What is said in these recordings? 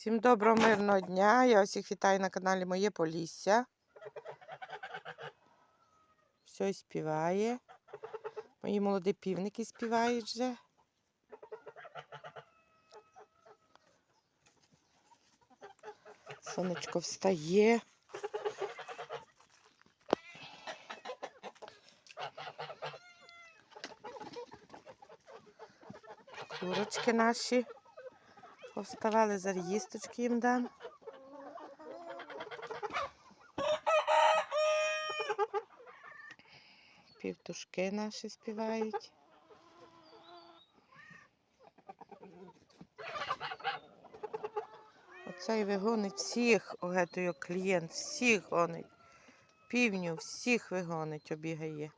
Всім доброго мирного дня. Я всіх вітаю на каналі Моє Полісся. Все співає. Мої молоді півники співають вже. Сонечко встає. Курочки наші. Повставали, зараз їсточки їм дам. Півтушки наші співають. Оцей вигонить всіх, огетою клієнт, всіх гонить. Півню, всіх вигонить, обігає.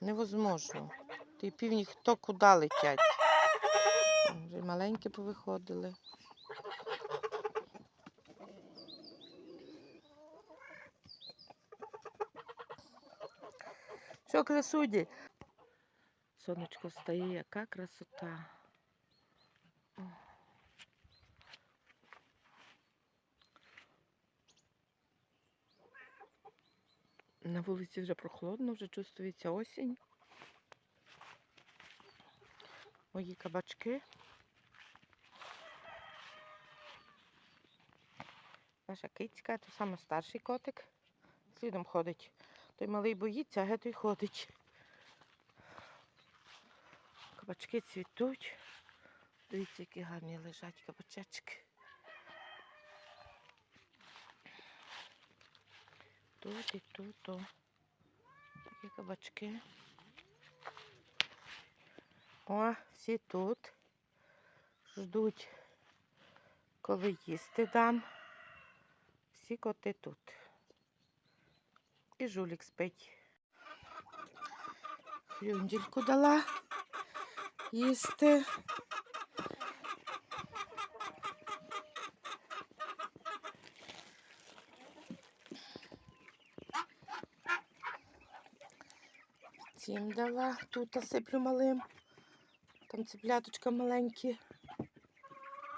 Невозможно. Ті півні хто куди летять. Маленькі повиходили. Що красуді? Сонечко встає, яка красота. На вулиці вже прохолодно, вже чувствується осінь. Мої кабачки. Наша кицька, то саме старший котик. Слідом ходить. Той малий боїться, а той ходить. Кабачки цвітуть. Дивіться, які гарні лежать кабачечки. Тут і тут. О. Такі кабачки. О, всі тут. Ждуть, коли їсти дам. Всі коти тут. І жулік спить. Хлюндільку дала їсти. Цим дала, тут сиплю малим. Там цепляточка маленькі.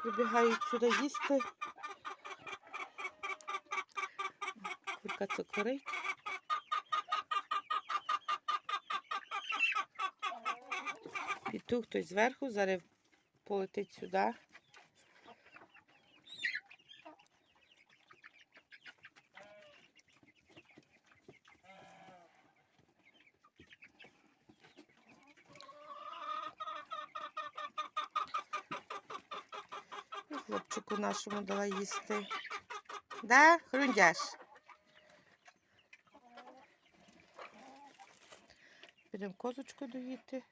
Прибігають сюди їсти. Курка цукорить. Пітух хтось зверху, зараз полетить сюди. Хлопчику нашому дала їсти. Да, хрундяш? Підемо козочку доїти.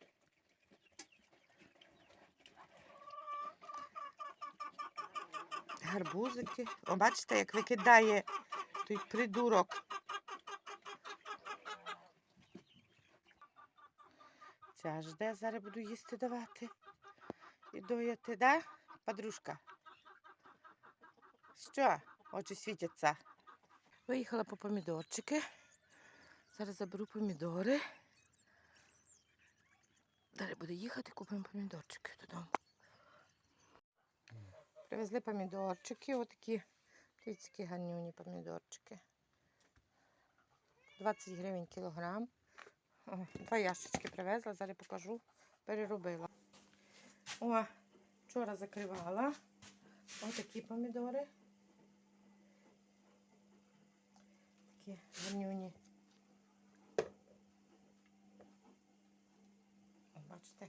Гарбузики. О, бачите, як викидає той придурок. Ця жде, зараз буду їсти давати. І дояти, да, подружка? Що? Очі світяться. Виїхала по помідорчики. Зараз заберу помідори. Далі буде їхати, купимо помідорчики додому. Привезли помідорчики, отакі дивіться, які гарнюні помідорчики. 20 гривень кілограм. О, два ящички привезла, зараз покажу. Переробила. О, вчора закривала. Отакі помідори. Такі гарнюні. О, Бачите,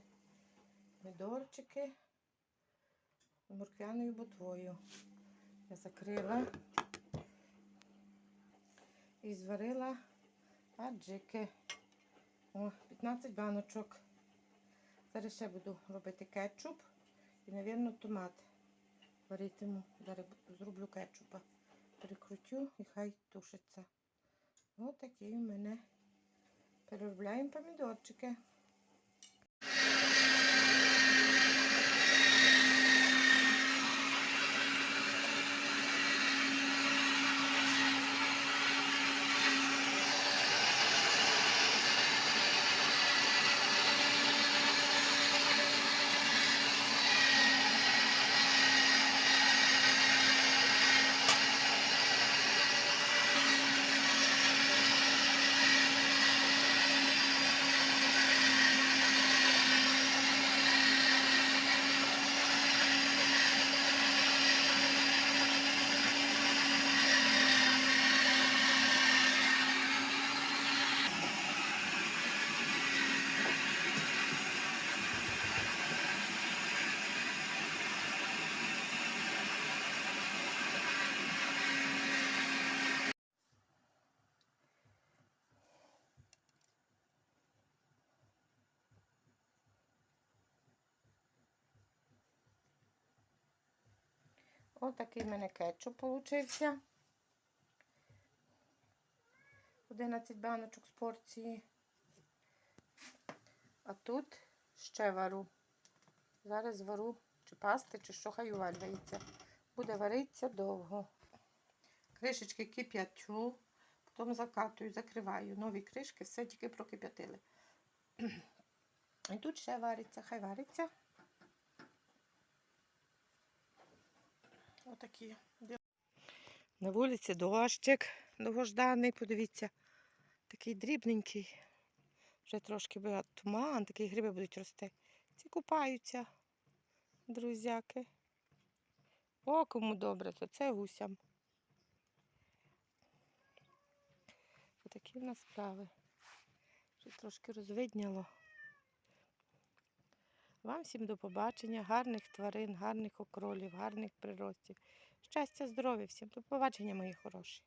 помідорчики морквяною ботвою. Я закрила і зварила аджики. О, 15 баночок. Зараз ще буду робити кетчуп і, мабуть, томат. Варитиму. Зараз зроблю кетчупа. Прикрутю і хай тушиться. Ось такі у мене. Переробляємо помідорчики. Отакий в мене кетчуп получився. 11 баночок з порції. А тут ще вару. Зараз вару чи пасти, чи що хай уварюється. Буде варитися довго. Кришечки кип'ятю, потім закатую, закриваю. Нові кришки, все тільки прокип'ятили. І тут ще вариться, хай вариться. Отакі. На вулиці дощик довгожданий, подивіться, такий дрібненький. Вже трошки буде туман, такі гриби будуть рости. Ці купаються, друзяки. О, кому добре, то це гусям. Отакі в нас справи. Вже трошки розвидняло. Вам всім до побачення, гарних тварин, гарних окролів, гарних приростів. Щастя, здоров'я всім. До побачення, мої хороші.